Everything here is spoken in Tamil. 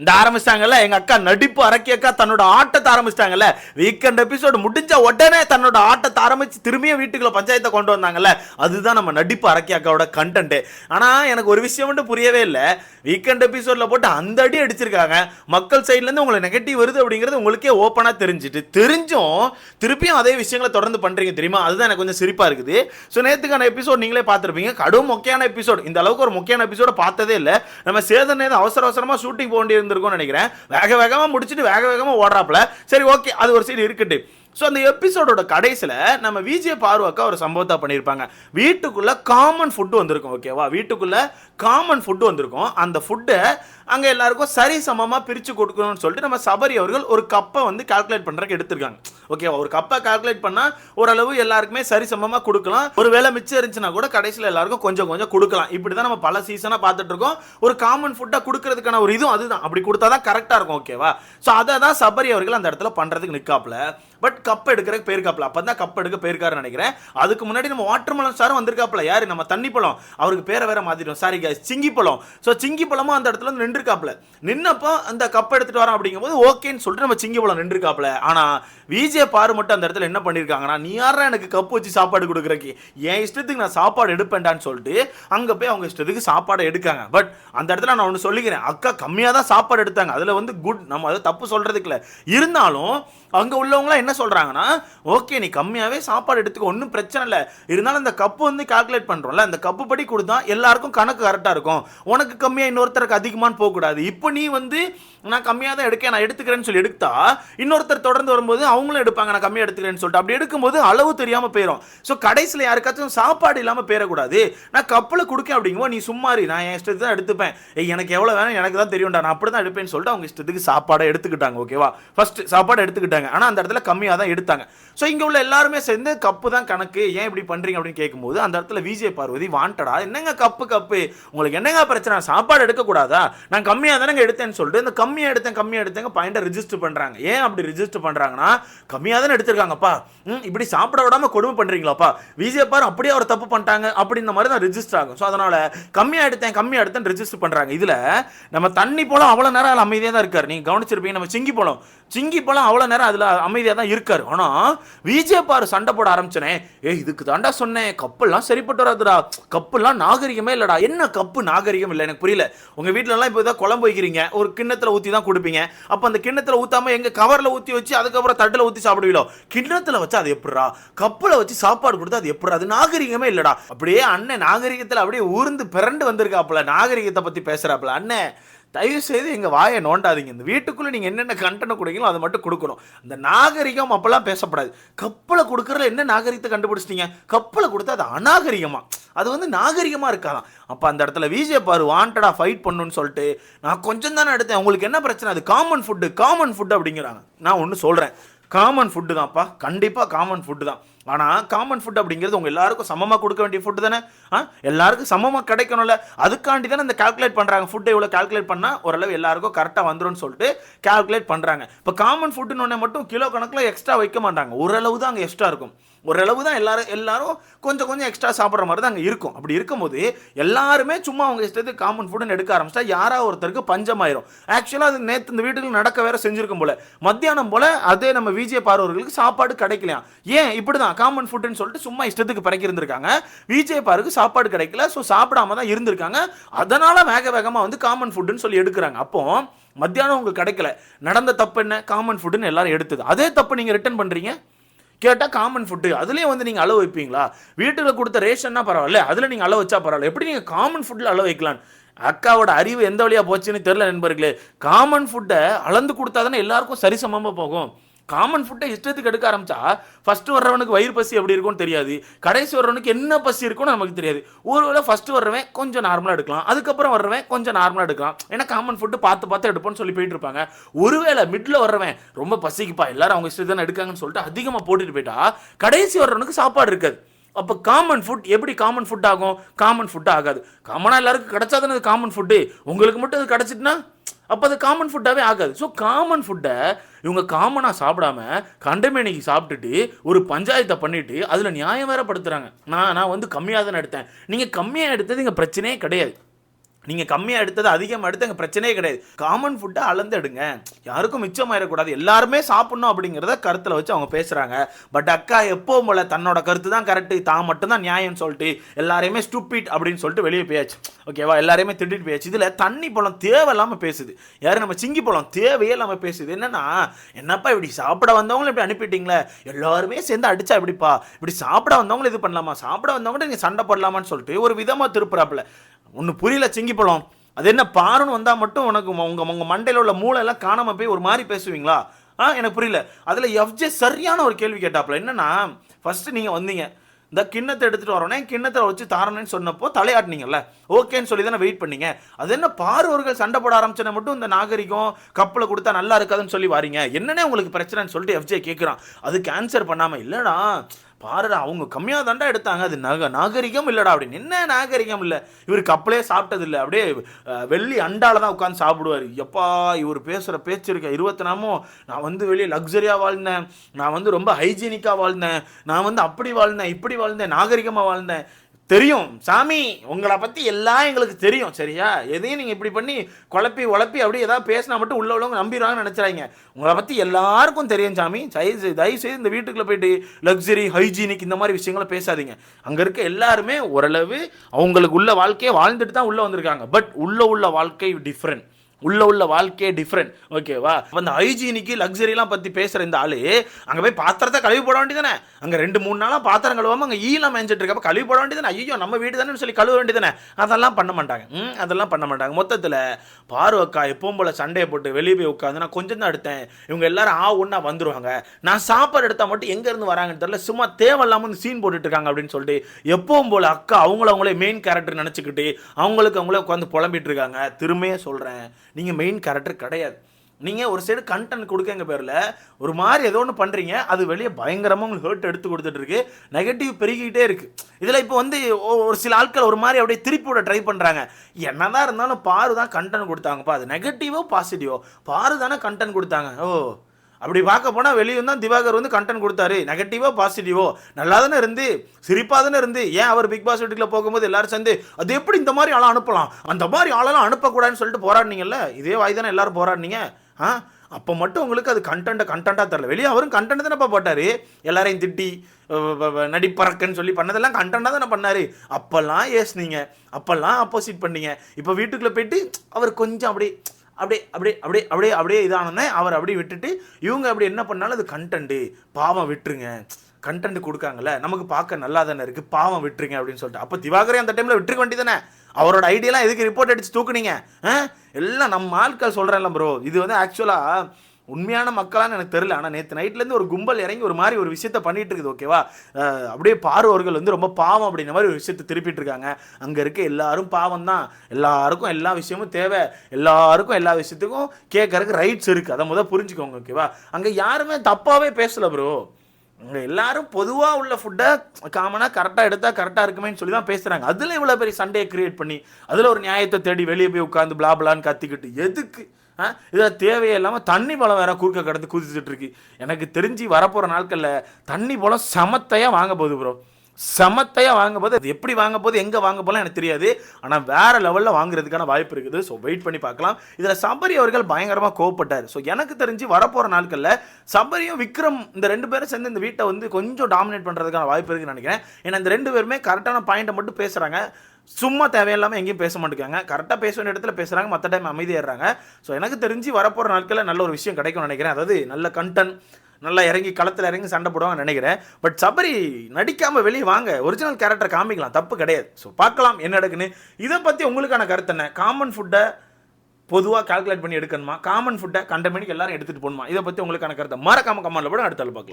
இந்த ஆரம்பிச்சிட்டாங்கல்ல எங்க அக்கா நடிப்பு அரக்கி அக்கா தன்னோட ஆட்டத்தை ஆரம்பிச்சிட்டாங்கல்ல. வீக்கெண்ட் எபிசோடு முடிஞ்ச உடனே தன்னோட ஆட்டத்தை ஆரம்பிச்சு திரும்பியும் வீட்டுக்குள்ள பஞ்சாயத்தை கொண்டு வந்தாங்கல்ல. அதுதான் நம்ம நடிப்பு அரக்கி அக்காவோட கண்டென்ட் ஆனா எனக்கு ஒரு விஷயம் மட்டும் புரியவே இல்லை. வீக்கெண்ட் எபிசோட்ல போட்டு அந்த அடி அடிச்சிருக்காங்க. மக்கள் சைட்ல இருந்து உங்களுக்கு நெகட்டிவ் வருது அப்படிங்கிறது உங்களுக்கே ஓப்பனா தெரிஞ்சுட்டு தெரிஞ்சும் திருப்பியும் அதே விஷயங்களை தொடர்ந்து பண்றீங்க தெரியுமா? அதுதான் எனக்கு கொஞ்சம் சிரிப்பா இருக்குது. ஸோ நேத்துக்கான எபிசோட் நீங்களே பார்த்துருப்பீங்க. கடும் முக்கியமான எபிசோட் இந்த அளவுக்கு ஒரு முக்கியமான எபிசோட பார்த்ததே இல்லை. நம்ம சேதன் அவசர அவசரமா ஷூட்டிங் போக வேண்டிய இருந்திருக்கும்னு நினைக்கிறேன். வேக வேகமா முடிச்சுட்டு வேக வேகமா ஓடுறாப்புல. சரி ஓகே அது ஒரு சைடு இருக்கட்டு. ஸோ அந்த எபிசோடோட கடைசியில் நம்ம விஜய் பார்வக்கா ஒரு சம்பவத்தை பண்ணியிருப்பாங்க. வீட்டுக்குள்ள காமன் ஃபுட்டு வந்திருக்கும் ஓகேவா வீட்டுக்குள்ள காமன் ஃபுட்டு வந்திருக்கும். அந்த ஃபுட்டை அங்கே எல்லாருக்கும் சரி சமமாக பிரித்து கொடுக்கணும்னு சொல்லிட்டு நம்ம சபரி அவர்கள் ஒரு கப்பை வந்து கால்குலேட் பண்ணுறதுக்கு எடுத்திருக்காங்க. ஓகேவா ஒரு கப்பை கால்குலேட் பண்ணால் ஓரளவு எல்லாருக்குமே சரி சமமாக கொடுக்கலாம். ஒரு வேளை மிச்சம் இருந்துச்சுன்னா கூட கடைசியில் எல்லாருக்கும் கொஞ்சம் கொஞ்சம் கொடுக்கலாம். இப்படி தான் நம்ம பல சீசனாக பார்த்துட்டு இருக்கோம். ஒரு காமன் ஃபுட்டாக கொடுக்கறதுக்கான ஒரு இதுவும் அதுதான். அப்படி கொடுத்தா தான் கரெக்டாக இருக்கும் ஓகேவா ஸோ அதை தான் சபரி அவர்கள் அந்த இடத்துல பண்ணுறதுக்கு நிற்காப்புல பட் கப் எடுக்கிறதுக்கு போயிருக்காப்புல அப்போ தான் கப் எடுக்க போயிருக்காருன்னு நினைக்கிறேன். அதுக்கு முன்னாடி நம்ம வாட்டர் மலன் சாரும் வந்திருக்காப்புல. யார்? நம்ம தண்ணி பழம் அவருக்கு பேரை வேற மாத்திட்டோம். சாரி guys சிங்கி பழம் ஸோ சிங்கி பழமும் அந்த இடத்துல வந்து நின்றுருக்காப்புல. நின்னப்போ அந்த கப் எடுத்துகிட்டு வரோம் அப்படிங்கும்போது ஓகேன்னு சொல்லிட்டு நம்ம சிங்கி பழம் நின்றுருக்காப்புல ஆனால் விஜே பாரு மட்டும் அந்த இடத்துல என்ன பண்ணியிருக்காங்கன்னா நீ யாரா எனக்கு கப் வச்சு சாப்பாடு கொடுக்குறக்கு? என் இஷ்டத்துக்கு நான் சாப்பாடு எடுப்பேன்டான்னு சொல்லிட்டு அங்கே போய் அவங்க இஷ்டத்துக்கு சாப்பாடு எடுக்காங்க. பட் அந்த இடத்துல நான் ஒன்று சொல்லிக்கிறேன். அக்கா கம்மியாக தான் சாப்பாடு எடுத்தாங்க. அதில் வந்து குட் நம்ம அதை தப்பு சொல்கிறதுக்கு இல்லை. இருந்தாலும் அங்கே உள்ளவங்களாம் என்ன சொல்கிறாங்கன்னா ஓகே நீ கம்மியாகவே சாப்பாடு எடுத்துக்க ஒன்றும் பிரச்சனை இல்லை. இருந்தாலும் அந்த கப்பு வந்து கால்குலேட் பண்ணுறோம்ல அந்த கப்பு படி கொடுத்தா எல்லாருக்கும் கணக்கு கரெக்டாக இருக்கும். உனக்கு கம்மியாக இன்னொருத்தருக்கு அதிகமான்னு போகக்கூடாது. இப்போ நீ வந்து நான் கம்மியாக தான் எடுக்க நான் எடுத்துக்கிறேன்னு சொல்லி எடுத்தா இன்னொருத்தர் தொடர்ந்து வரும்போது அவங்களும் எடுப்பாங்க நான் கம்மியாக எடுத்துக்கிறேன்னு சொல்லிட்டு. அப்படி எடுக்கும்போது அளவு தெரியாமல் போயிடும் ஸோ கடைசியில் யாருக்காச்சும் சாப்பாடு இல்லாமல் போயிடக்கூடாது. நான் கப்பில் கொடுக்க அப்படிங்கும்போது நீ சும்மாரி நான் என் இஷ்டத்துக்கு தான் எடுத்துப்பேன். ஏய் எனக்கு எவ்வளோ வேணும்? எனக்கு தான் தெரியும்டா. நான் அப்படி தான் எடுப்பேன்னு சொல்லிட்டு அவங்க இஷ்டத்துக்கு சாப்பாடை எடுத்துக்கிட்டாங்க ஓகேவா ஃபஸ்ட்டு சாப்பாடு எடுத்துக்கிட்டாங்க. ஆனால் அந்த இடத்துல கம்மி கம்மியாக தான் எடுத்தாங்க. ஸோ இங்கே உள்ள எல்லாருமே சேர்ந்து கப்பு தான் கணக்கு ஏன் இப்படி பண்ணுறீங்க அப்படின்னு கேட்கும்போது அந்த இடத்துல விஜய் பார்வதி வாண்டடா என்னங்க கப்பு கப்பு? உங்களுக்கு என்னங்க பிரச்சனை? சாப்பாடு எடுக்கக்கூடாதா? நான் கம்மியாக தானேங்க எடுத்தேன்னு சொல்லிட்டு இந்த கம்மியாக எடுத்தேன் கம்மியாக எடுத்தேங்க பாயிண்டை ரிஜிஸ்டர் பண்ணுறாங்க ஏன் அப்படி ரிஜிஸ்டர் பண்ணுறாங்கன்னா கம்மியாக தானே எடுத்திருக்காங்கப்பா. ம் இப்படி சாப்பிட விடாம கொடுமை பண்ணுறீங்களாப்பா விஜய் பார் அப்படியே அவர் தப்பு பண்ணிட்டாங்க அப்படின்ற மாதிரி தான் ரிஜிஸ்டர் ஆகும். ஸோ அதனால் கம்மியாக எடுத்தேன் கம்மியாக எடுத்தேன் ரிஜிஸ்டர் பண்ணுறாங்க இதில் நம்ம தண்ணி போல அவ்வளோ நேரம் அதில் அமைதியாக தான் இருக்கார். நீங்கள் கவனிச்சிருப்பீங்க நம்ம சிங்கி போலம். சிங்கி போலம் அவ்வளோ நேரம் அதில் அமைதியாக தான் இருக்கார். ஆனால் விஜய் பாரு சண்டை போட ஆரம்பிச்சனே ஏய் இதுக்கு தாண்டா சொன்னேன். கப்பல்லாம் சரிப்பட்டு வராதுடா. கப்பெல்லாம் நாகரிகமே இல்லடா. என்ன கப்பு நாகரிகம் இல்லை? எனக்கு புரியல. உங்கள் வீட்டிலலாம் இப்போ குழம்பு வைக்கிறீங்க. ஒரு கிண்ணத்தில் ஊற்றி தான் கொடுப்பீங்க. அப்போ அந்த கிண்ணத்தில் ஊற்றாம எங்கள் கவரில் ஊற்றி வச்சு அதுக்கப்புறம் தட்டில் ஊற்றி சாப்பிடுவீங்களோ கிண்ணத்தில் வச்சு அது எப்படிடா? கப்பில் வச்சு சாப்பாடு கொடுத்தா அது எப்படி அது நாகரிகமே இல்லடா. அப்படியே அண்ணன் நாகரிகத்தில் அப்படியே ஊர்ந்து பிறண்டு வந்திருக்காப்புல. நாகரிகத்தை பற்றி பேசுகிறாப்புல அண்ணன் தயவு செய்து எங்கள் வாயை நோண்டாதீங்க. இந்த வீட்டுக்குள்ளே நீங்கள் என்னென்ன கண்டனை கொடுக்கீங்களோ அதை மட்டும் கொடுக்கணும். இந்த நாகரிகம் அப்போல்லாம் பேசப்படாது. கப்பலை கொடுக்குறதுல என்ன நாகரிகத்தை கண்டுபிடிச்சிட்டீங்க? கப்பலை கொடுத்தா அது அநாகரிகமாக அது வந்து நாகரிகமாக இருக்காதான். அப்போ அந்த இடத்துல விஜய் பாரு வாண்டடாக ஃபைட் பண்ணுன்னு சொல்லிட்டு நான் கொஞ்சம் தானே எடுத்தேன். உங்களுக்கு என்ன பிரச்சனை? அது காமன் ஃபுட்டு காமன் ஃபுட்டு அப்படிங்கிறாங்க. நான் ஒன்று சொல்கிறேன் காமன் ஃபுட்டு தான்ப்பா. கண்டிப்பாக காமன் ஃபுட்டு தான். ஆனால் காமன் ஃபுட் அப்படிங்கிறது உங்கள் எல்லாருக்கும் சமமாக கொடுக்க வேண்டிய ஃபுட்டு தானே? ஆ எல்லாருக்கும் சமமாக கிடைக்கணும்ல. அதுக்காண்டி தானே இந்த கால்குலேட் பண்ணுறாங்க ஃபுட்டை இவ்வளோ கால்குலேட் பண்ணால் ஓரளவு எல்லாருக்கும் கரெக்டாக வந்துடும் சொல்லிட்டு கால்குலேட் பண்ணுறாங்க இப்போ காமன் ஃபுட்டுன்னு மட்டும் கிலோ கணக்கில் எக்ஸ்ட்ரா வைக்க மாட்டாங்க. ஓரளவு தான் அங்கே எக்ஸ்ட்ரா இருக்கும். ஓரளவு தான் எல்லாரும் எல்லாரும் கொஞ்சம் கொஞ்சம் எக்ஸ்ட்ரா சாப்பிட்ற மாதிரி தான் அங்கே இருக்கும். அப்படி இருக்கும்போது எல்லாருமே சும்மா அவங்க இஷ்டத்துக்கு காமன் ஃபுட்டுன்னு எடுக்க ஆரம்பிச்சிட்டா யாராவது ஒருத்தருக்கு பஞ்சமாயிரும். ஆக்சுவலாக அது நேற்று இந்த வீட்டுக்கு நடக்க வேற செஞ்சிருக்கும் போல. மத்தியானம் போல அதே நம்ம விஜய பார்வர்களுக்கு சாப்பாடு கிடைக்கலையா ஏன்? இப்படி தான் காமன் ஃபுட்டுன்னு சொல்லிட்டு சும்மா இஷ்டத்துக்கு பிறக்கி இருந்திருக்காங்க விஜய் பாருக்கு சாப்பாடு கிடைக்கல ஸோ சாப்பிடாம தான் இருந்திருக்காங்க. அதனால வேக வேகமாக வந்து காமன் ஃபுட்டுன்னு சொல்லி எடுக்கிறாங்க. அப்போ மத்தியானம் உங்களுக்கு கிடைக்கல. நடந்த தப்பு என்ன? காமன் ஃபுட்டுன்னு எல்லாரும் எடுத்தது. அதே தப்பு நீங்கள் ரிட்டர்ன் பண்ணுறீங்க கேட்டால் காமன் ஃபுட்டு அதுலேயும் வந்து நீங்கள் அளவு வைப்பீங்களா? வீட்டில் கொடுத்த ரேஷன்னா பரவாயில்ல. அதில் நீங்கள் அளவு வச்சா பரவாயில்ல. எப்படி நீங்கள் காமன் ஃபுட்டில் அளவு வைக்கலாம்? அக்காவோட அறிவு எந்த வழியாக போச்சுன்னு தெரில நண்பர்களே. காமன் ஃபுட்டை அளந்து கொடுத்தா தானே எல்லாருக்கும் சரிசமமாக போகும். காமன் ஃபுட்டை இஷ்டத்துக்கு எடுக்க ஆரம்பிச்சா ஃபஸ்ட்டு வர்றவனுக்கு வயிறு பசி எப்படி இருக்கும்னு தெரியாது. கடைசி வர்றவனுக்கு என்ன பசி இருக்கும்னு நமக்கு தெரியாது. ஒருவேளை ஃபஸ்ட்டு வர்றவன் கொஞ்சம் நார்மலாக எடுக்கலாம். அதுக்கப்புறம் வர்றவன் கொஞ்சம் நார்மலாக எடுக்கலாம். ஏன்னா காமன் ஃபுட்டு பார்த்து பார்த்து எடுப்போம்னு சொல்லி போயிட்டு இருப்பாங்க. ஒருவேளை மிட்ல வர்றவன் ரொம்ப பசிக்குப்பா எல்லாரும் அவங்க இஷ்டத்தை எடுக்காங்கன்னு சொல்லிட்டு அதிகமாக போட்டுட்டு போயிட்டா கடைசி வர்றவனுக்கு சாப்பாடு இருக்காது. அப்போ காமன் ஃபுட் எப்படி காமன் ஃபுட் ஆகும் காமன் ஃபுட் ஆகாது. காமனாக எல்லாருக்கும் கிடைச்சா தானே அது காமன் ஃபுட்டு உங்களுக்கு மட்டும் அது கிடச்சிட்டுனா? அப்போ அது காமன் ஃபுட்டாகவே ஆகாது. ஸோ காமன் ஃபுட்டை இவங்க காமனாக சாப்பிடாம கண்டமேனிக்கு சாப்பிட்டுட்டு ஒரு பஞ்சாயத்தை பண்ணிவிட்டு அதில் நியாயம் வேற நான் நான் வந்து கம்மியாக தானே எடுத்தேன். நீங்கள் கம்மியாக எடுத்தது இங்கே பிரச்சனையே கிடையாது. நீங்கள் கம்மியாக எடுத்தது அதிகமாக எடுத்து அங்கே பிரச்சனையே கிடையாது. காமன் ஃபுட்டை அளந்து எடுங்க யாருக்கும் மிச்சமாயிடக்கூடாது. எல்லாருமே சாப்பிட்ணும் அப்படிங்கிறத கருத்தில் வச்சு அவங்க பேசுகிறாங்க பட் அக்கா எப்போவும் போல தன்னோட கருத்து தான் கரெக்டு தான் மட்டும்தான் நியாயம்னு சொல்லிட்டு எல்லாரையுமே ஸ்டூப்பிட் அப்படின்னு சொல்லிட்டு வெளியே போயாச்சு. ஓகேவா எல்லாரையுமே திட்டிட்டு போயாச்சு. இதில் தண்ணி பழம் தேவையில்லாமல் பேசுது. யாரும் நம்ம சிங்கி பழம் தேவையே இல்லாமல் பேசுது. என்னன்னா என்னப்பா இப்படி சாப்பிட வந்தவங்களும் இப்படி அனுப்பிட்டீங்களே? எல்லாருமே சேர்ந்து அடிச்சா இப்படிப்பா இப்படி சாப்பிட வந்தவங்களும் இது பண்ணலாமா? சாப்பிட வந்தவங்க நீங்கள் சண்டை போடலாமான்னு சொல்லிட்டு ஒரு விதமாக திருப்புறாப்புல. ஒன்று புரியல சிங்கி பழம் அது என்ன பாருன்னு வந்தால் மட்டும் உனக்கு உங்கள் உங்கள் மண்டையில் உள்ள மூளை எல்லாம் காணாமல் போய் ஒரு மாதிரி பேசுவீங்களா? ஆ எனக்கு புரியல. அதில் எஃப்ஜே சரியான ஒரு கேள்வி கேட்டாப்புல என்னன்னா ஃபஸ்ட்டு நீங்கள் வந்தீங்க. இந்த கிண்ணத்தை எடுத்துகிட்டு வரோன்னே கிண்ணத்தை வச்சு தாரணும்னு சொன்னப்போ தலையாட்டினீங்கல்ல. ஓகேன்னு சொல்லி தானே வெயிட் பண்ணீங்க. அது என்ன பார்வர்கள் சண்டை போட ஆரம்பிச்சனை மட்டும் இந்த நாகரிகம் கப்பலை கொடுத்தா நல்லா இருக்காதுன்னு சொல்லி வாரீங்க. என்னன்னே உங்களுக்கு பிரச்சனைன்னு சொல்லிட்டு எஃப்ஜே கேட்குறான் அதுக்கு ஆன்சர் பண்ணாமல் இல்லைடா பாருடா அவங்க கம்மியாக தாண்டா எடுத்தாங்க. அது நக நாகரிகம் இல்லைடா அப்படின்னு என்ன நாகரிகம் இல்லை? இவர் கப்பலே சாப்பிட்டது இல்லை. அப்படியே வெள்ளி அண்டால தான் உட்காந்து சாப்பிடுவார். எப்பா இவர் பேசுகிற பேச்சு இருக்க? இருபத்தி நாமும் நான் வந்து வெளியே லக்ஸரியாக வாழ்ந்தேன். நான் வந்து ரொம்ப ஹைஜீனிக்காக வாழ்ந்தேன். நான் வந்து அப்படி வாழ்ந்தேன் இப்படி வாழ்ந்தேன் நாகரிகமாக வாழ்ந்தேன். தெரியும். சாமி உங்களை பற்றி எல்லாம் எங்களுக்கு தெரியும் சரியா? எதையும் நீங்கள் இப்படி பண்ணி குழப்பி உழப்பி அப்படியே ஏதாவது பேசினா மட்டும் உள்ள உள்ளவங்க நம்பிடுவாங்கன்னு நினச்சிடாங்க உங்களை பற்றி எல்லாருக்கும் தெரியும் சாமி. தயவு தயவுசெய்து தயவு செய்து இந்த வீட்டுக்குள்ளே போயிட்டு லக்ஸரி ஹைஜீனிக் இந்த மாதிரி விஷயங்களை பேசாதீங்க. அங்கே இருக்க எல்லாருமே ஓரளவு அவங்களுக்கு உள்ள வாழ்க்கையை வாழ்ந்துட்டு தான் உள்ளே வந்திருக்காங்க. பட் உள்ள உள்ள வாழ்க்கை டிஃப்ரெண்ட் உள்ள உள்ள வாழ்க்கையே டிஃப்ரெண்ட் ஓகேவா அந்த ஹைஜீனிக்கு லக்ஸரிலாம் பற்றி பேசுகிற இந்த ஆளு அங்கே போய் பாத்திரத்தை கழுவி போட வேண்டியதானே அங்கே ரெண்டு மூணு நாளாக பாத்திரம் கழுவாமல் அங்கே ஈலாம் மேஞ்சிட்டு இருக்கப்போ கழுவி போட வேண்டியதானே ஐயோ நம்ம வீடு தானே சொல்லி கழுவ வேண்டியதானே அதெல்லாம் பண்ண மாட்டாங்க. ம் அதெல்லாம் பண்ண மாட்டாங்க. மொத்தத்தில் பாரு அக்கா எப்பவும் போல சண்டையை போட்டு வெளியே போய் உட்காந்து நான் கொஞ்சம் தான் எடுத்தேன். இவங்க எல்லாரும் ஆ ஒன்றா வந்துருவாங்க. நான் சாப்பாடு எடுத்தால் மட்டும் எங்கேருந்து வராங்கன்னு தெரியல. சும்மா தேவையில்லாமல் வந்து சீன் போட்டுட்டு இருக்காங்க அப்படின்னு சொல்லிட்டு எப்பவும் போல அக்கா அவங்கள அவங்களே மெயின் கேரக்டர் நினச்சிக்கிட்டு அவங்களுக்கு அவங்களே உட்காந்து புலம்பிட்டு இருக்காங்க. திரும்பியே சொல்கிறேன் நீங்கள் மெயின் கேரக்டர் கிடையாது. நீங்கள் ஒரு சைடு கண்டென்ட் கொடுக்கங்க பேரில் ஒரு மாதிரி ஏதோ ஒன்று பண்ணுறீங்க அது வெளியே பயங்கரமாக உங்களுக்கு ஹர்ட் எடுத்து கொடுத்துட்டு இருக்கு. நெகட்டிவ் பெருகிக்கிட்டே இருக்குது இதில் இப்போ வந்து ஒரு சில ஆட்கள் ஒரு மாதிரி அப்படியே திருப்பி விட ட்ரை பண்ணுறாங்க என்னதான் இருந்தாலும் பாரு தான் கண்டென்ட் கொடுத்தாங்கப்பா. அது நெகட்டிவோ பாசிட்டிவோ பாரு தானே கண்டென்ட் கொடுத்தாங்க. ஓ அப்படி பார்க்க போனால் வெளியே தான் திவாகர் வந்து கண்டென்ட் கொடுத்தாரு. நெகட்டிவோ பாசிட்டிவோ நல்லா தானே இருந்து சிரிப்பாக தானே இருந்து. ஏன் அவர் பிக் பாஸ் வீட்டுக்குள்ள போகும்போது எல்லாரும் சேர்ந்து அது எப்படி இந்த மாதிரி ஆளாக அனுப்பலாம்? அந்த மாதிரி ஆளெல்லாம் அனுப்பக்கூடாதுன்னு சொல்லிட்டு போராடினீங்கல்ல? இதே வாய் தானே எல்லாரும் போராடினீங்க? ஆ? அப்போ மட்டும் உங்களுக்கு அது கண்டென்ட்டை கண்டென்ட்டாக தரல. வெளியே அவரும் கண்டென்ட் தானே போட்டார். எல்லாரையும் திட்டி நடிப்பறக்குன்னு வ- சொல்லி பண்ணதெல்லாம் கண்டென்ட்டாக தானே பண்ணார். அப்போல்லாம் ஏசுனீங்க. அப்போல்லாம் ஆப்போசிட் பண்ணீங்க. இப்போ வீட்டுக்குள்ளே போயிட்டு அவர் கொஞ்சம் அப்படியே அப்படியே அப்படியே அப்படியே அப்படியே அப்படியே இதானே அவர் அப்படியே விட்டுட்டு இவங்க அப்படி என்ன பண்ணாலும் அது கண்டென்ட்டு பாவம் விட்டுருங்க. கண்டென்ட் கொடுக்காங்கல்ல நமக்கு பார்க்க நல்லா தானே இருக்குது பாவம் விட்டுருங்க அப்படின்னு சொல்லிட்டு. அப்போ திவாகரே அந்த டைமில் விட்டுருக்க வேண்டியதானே அவரோட ஐடியாலாம் எதுக்கு ரிப்போர்ட் அடித்து தூக்குனீங்க? ஆ? எல்லாம் நம்ம ஆட்கள் சொல்கிறேன்ல ப்ரோ இது வந்து ஆக்சுவலாக உண்மையான மக்களான்னு எனக்கு தெரியல. ஆனால் நேற்று நைட்லேருந்து ஒரு கும்பல் இறங்கி ஒரு மாதிரி ஒரு விஷயத்த பண்ணிட்டு இருக்குது ஓகேவா அப்படியே பார்வர்கள் வந்து ரொம்ப பாவம் அப்படின்ற மாதிரி ஒரு விஷயத்தை திருப்பிட்டு இருக்காங்க. அங்கே இருக்க எல்லாரும் பாவம் தான் எல்லாருக்கும் எல்லா விஷயமும் தேவை. எல்லாருக்கும் எல்லா விஷயத்துக்கும் கேட்கறதுக்கு ரைட்ஸ் இருக்குது அதை முதல் புரிஞ்சுக்கோங்க ஓகேவா அங்கே யாருமே தப்பாகவே பேசலை ப்ரோ இங்க எல்லாரும் பொதுவாக உள்ள ஃபுட்டை காமனாக கரெக்டாக எடுத்தால் கரெக்டாக இருக்குமேன்னு சொல்லி தான் பேசுகிறாங்க அதில் இவ்வளோ பெரிய சண்டையை கிரியேட் பண்ணி அதில் ஒரு நியாயத்தை தேடி வெளியே போய் உட்காந்து பிளாபிளான்னு கத்திக்கிட்டு எதுக்கு? இதில் தேவையே இல்லாமல் தண்ணி பழம் வேற குறுக்க கடந்து குதிச்சுட்டு இருக்கு. எனக்கு தெரிஞ்சு வரப்போகிற நாட்களில் தண்ணி பழம் சமத்தையாக வாங்க போகுது ப்ரோ சமத்தையாக வாங்க போது அது எப்படி வாங்க போது எங்கே வாங்க போகலாம் எனக்கு தெரியாது. ஆனால் வேறு லெவலில் வாங்குறதுக்கான வாய்ப்பு இருக்குது. ஸோ வெயிட் பண்ணி பார்க்கலாம். இதில் சபரி அவர்கள் பயங்கரமாக கோவப்பட்டார். ஸோ எனக்கு தெரிஞ்சு வரப்போகிற நாட்களில் சபரியும் விக்ரம் இந்த ரெண்டு பேரும் சேர்ந்து இந்த வீட்டை வந்து கொஞ்சம் டாமினேட் பண்ணுறதுக்கான வாய்ப்பு இருக்குன்னு நினைக்கிறேன். ஏன்னா இந்த ரெண்டு பேருமே கரெக்டான பாயிண்ட்டை மட்டும் பேசுகிறாங்க சும்மா தேவையில்லாமல் எங்கேயும் பேச மாட்டேங்காங்க கரெக்டாக பேச வேண்டிய இடத்துல பேசுகிறாங்க மற்ற டைம் அமைதியாடுறாங்க ஸோ எனக்கு தெரிஞ்சு வரப்போகிற நாட்களில் நல்ல ஒரு விஷயம் கிடைக்கும்னு நினைக்கிறேன். அதாவது நல்ல கண்டென்ட் நல்லா இறங்கி களத்தில் இறங்கி சண்டை போடுவாங்கன்னு நினைக்கிறேன். பட் சபரி நடிக்காமல் வெளியே வாங்க. ஒரிஜினல் கேரக்டர் காமிக்கலாம். தப்பு கிடையாது. ஸோ பார்க்கலாம் என்ன நடக்குன்னு. இதை பற்றி உங்களுக்கான கருத்து என்ன? காமன் ஃபுட்டை பொதுவாக கால்குலேட் பண்ணி எடுக்கணுமா? காமன் ஃபுட்டை கண்ட மணிக்கு எல்லாரும் எடுத்துகிட்டு போகணுமா? இதை பற்றி உங்களுக்கான கருத்தை மறக்காம கமெண்ட்ல போட அடுத்தாலும் பார்க்கலாம்.